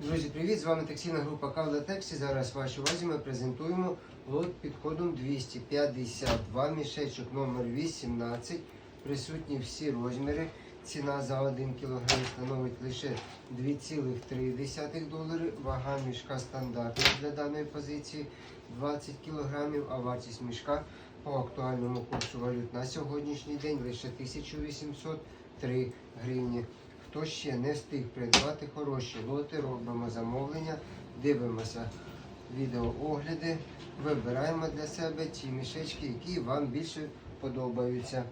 Друзі, привіт! З вами текстильна група Кавла Тексі. Зараз в вашій увазі ми презентуємо лот під кодом 252, мішечок номер 18. Присутні всі розміри. Ціна за 1 кг становить лише 2,3 долари. Вага мішка стандартна для даної позиції 20 кг, а вартість мішка по актуальному курсу валют на сьогоднішній день лише 1803 гривні. Хто ще не встиг придбати хороші лоти, робимо замовлення, дивимося відеоогляди, вибираємо для себе ті мішечки, які вам більше подобаються.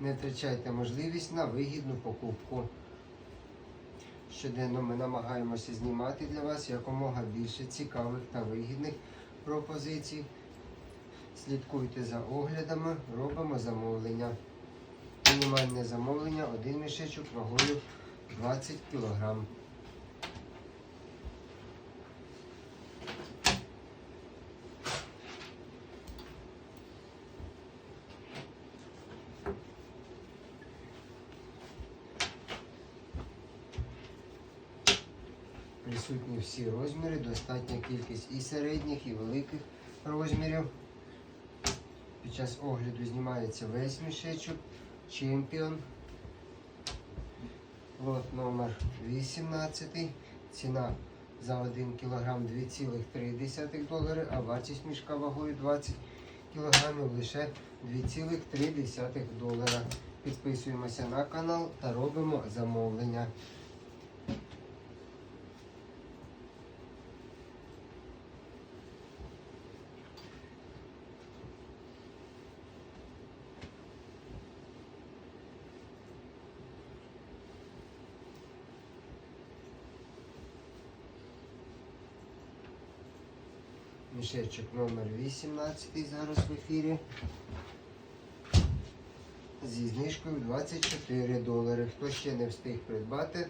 Не втрачайте можливість на вигідну покупку. Щоденно ми намагаємося знімати для вас якомога більше цікавих та вигідних пропозицій. Слідкуйте за оглядами, робимо замовлення. Мінімальне замовлення один мішечок вагою 20 кг. Присутні всі розміри, достатня кількість і середніх, і великих розмірів. Під час огляду знімається весь мішечок. Чемпіон. Лот номер 18. Ціна за 1 кг 2,3 долари, а вартість мішка вагою 20 кг лише 2,3 долара. Підписуємося на канал та робимо замовлення. Мішечок номер 18 зараз в ефірі. Зі знижкою 24 долари. Хто ще не встиг придбати,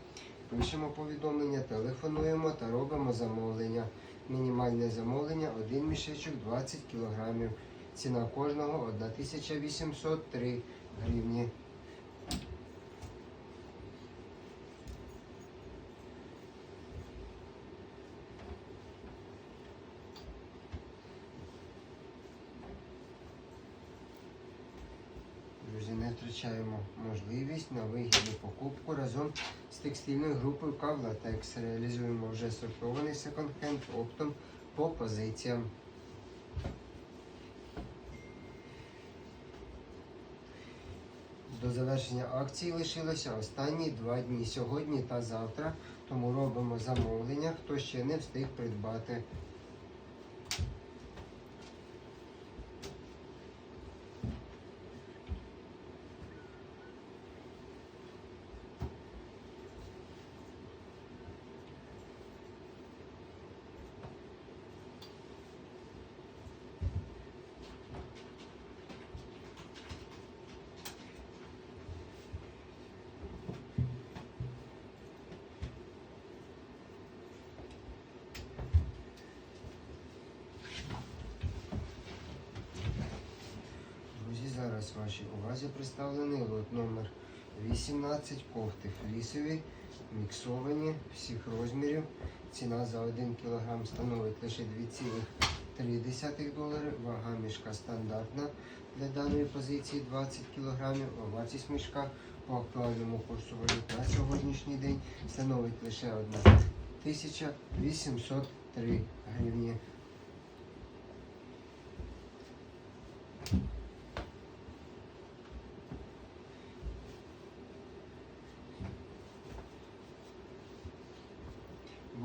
пишемо повідомлення, телефонуємо та робимо замовлення. Мінімальне замовлення один мішечок 20 кг. Ціна кожного 1803 гривні. Друзі, не втрачаємо можливість на вигідну покупку разом з текстильною групою Кавлатекс. Реалізуємо вже сортований секонд-хенд оптом по позиціям. До завершення акції лишилося останні два дні сьогодні та завтра. Тому робимо замовлення, хто ще не встиг придбати. Друзі, зараз вашій увазі представлений лот номер 18 кофти флісові, міксовані всіх розмірів. Ціна за 1 кг становить лише 2,3 долари. Вага мішка стандартна для даної позиції 20 кг. А мішка по актуальному курсу валют на сьогоднішній день становить лише 1803 гривні.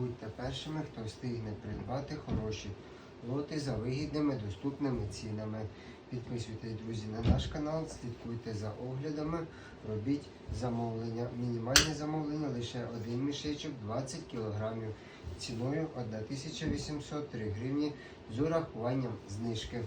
Будьте першими, хто встигне придбати хороші лоти за вигідними доступними цінами. Підписуйтесь, друзі, на наш канал, слідкуйте за оглядами, робіть замовлення. Мінімальне замовлення лише один мішечок 20 кг ціною 1803 гривні з урахуванням знижки.